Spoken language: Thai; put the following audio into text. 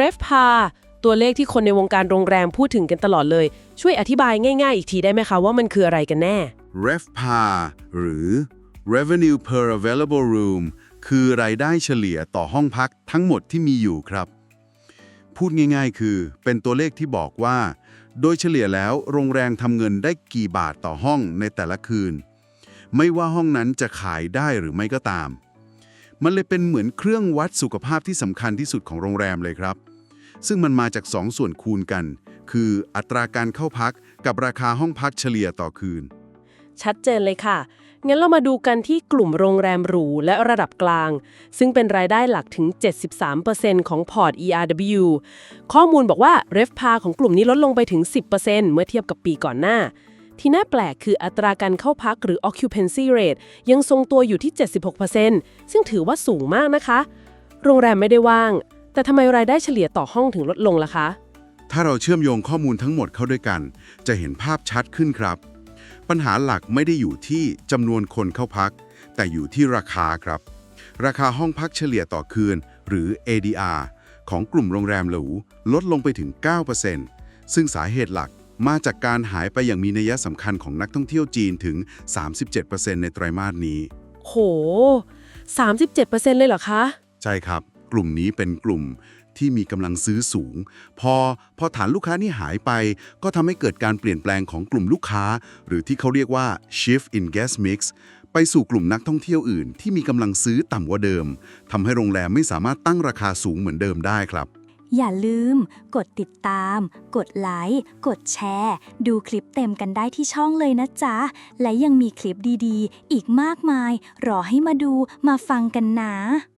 r e f p a ตัวเลขที่คนในวงการโรงแรมพูดถึงกันตลอดเลย ช่วยอธิบายง่ายๆ อีกทีได้ไหมคะว่ามันคืออะไรกันแน่ RevPAR หรือ Revenue per Available Room คือรายได้เฉลี่ยต่อห้องพักทั้งหมดที่มีอยู่ครับ พูดง่ายๆ คือเป็นตัวเลขที่บอกว่า โดยเฉลี่ยแล้วโรงแรมทำเงินได้กี่บาทต่อห้องในแต่ละคืน ไม่ว่าห้องนั้นจะขายได้หรือไม่ก็ตาม มันเลยเป็นเหมือนเครื่องวัดสุขภาพที่สำคัญที่สุดของโรงแรมเลยครับ ซึ่งมันมาจากสองส่วนคูณกัน คืออัตราการเข้าพักกับราคาห้องพักเฉลี่ยต่อคืน ชัดเจนเลยค่ะ งั้นเรามาดูกันที่กลุ่มโรงแรมหรูและระดับกลาง ซึ่งเป็นรายได้หลักถึง 73%ของพอร์ต ERW ข้อมูลบอกว่า r e f p a ของกลุ่มนี้ลดลงไปถึง 10%เมื่อเทียบกับปีก่อนหน้า ที่น่าแปลกคืออัตราการเข้าพักหรือ occupancy rate ยังทรงตัวอยู่ที่ 76%ซึ่งถือว่าสูงมากนะคะ โรงแรมไม่ได้ว่าง แต่ทำไมรายได้เฉลี่ยต่อห้องถึงลดลงล่ะคะ ถ้าเราเชื่อมโยงข้อมูลทั้งหมดเข้าด้วยกัน จะเห็นภาพชัดขึ้นครับ ปัญหาหลักไม่ได้อยู่ที่จำนวนคนเข้าพัก แต่อยู่ที่ราคาครับ ราคาห้องพักเฉลี่ยต่อคืน หรือ ADR ของกลุ่มโรงแรมหรูลดลงไปถึง 9%ซึ่งสาเหตุหลัก มาจากการหายไปอย่างมีนัยสำคัญของนักท่องเที่ยวจีนถึง 37%ในไตรมาสนี้ โห 37%เลยเหรอคะ ใช่ครับ กลุ่มนี้เป็นกลุ่มที่มีกำลังซื้อสูง พอพอฐานลูกค้านี่หายไป ก็ทำให้เกิดการเปลี่ยนแปลงของกลุ่มลูกค้า หรือที่เขาเรียกว่า shift in guest mix ไปสู่กลุ่มนักท่องเที่ยวอื่น ที่มีกำลังซื้อต่ำกว่าเดิมทำให้โรงแรมไม่สามารถตั้งราคาสูงเหมือนเดิมได้ครับ อย่าลืม กดติดตาม กดไลค์ กดแชร์ ดูคลิปเต็มกันได้ที่ช่องเลยนะจ๊ะ และยังมีคลิปดีๆ อีกมากมาย รอให้มาดูมาฟังกันนะ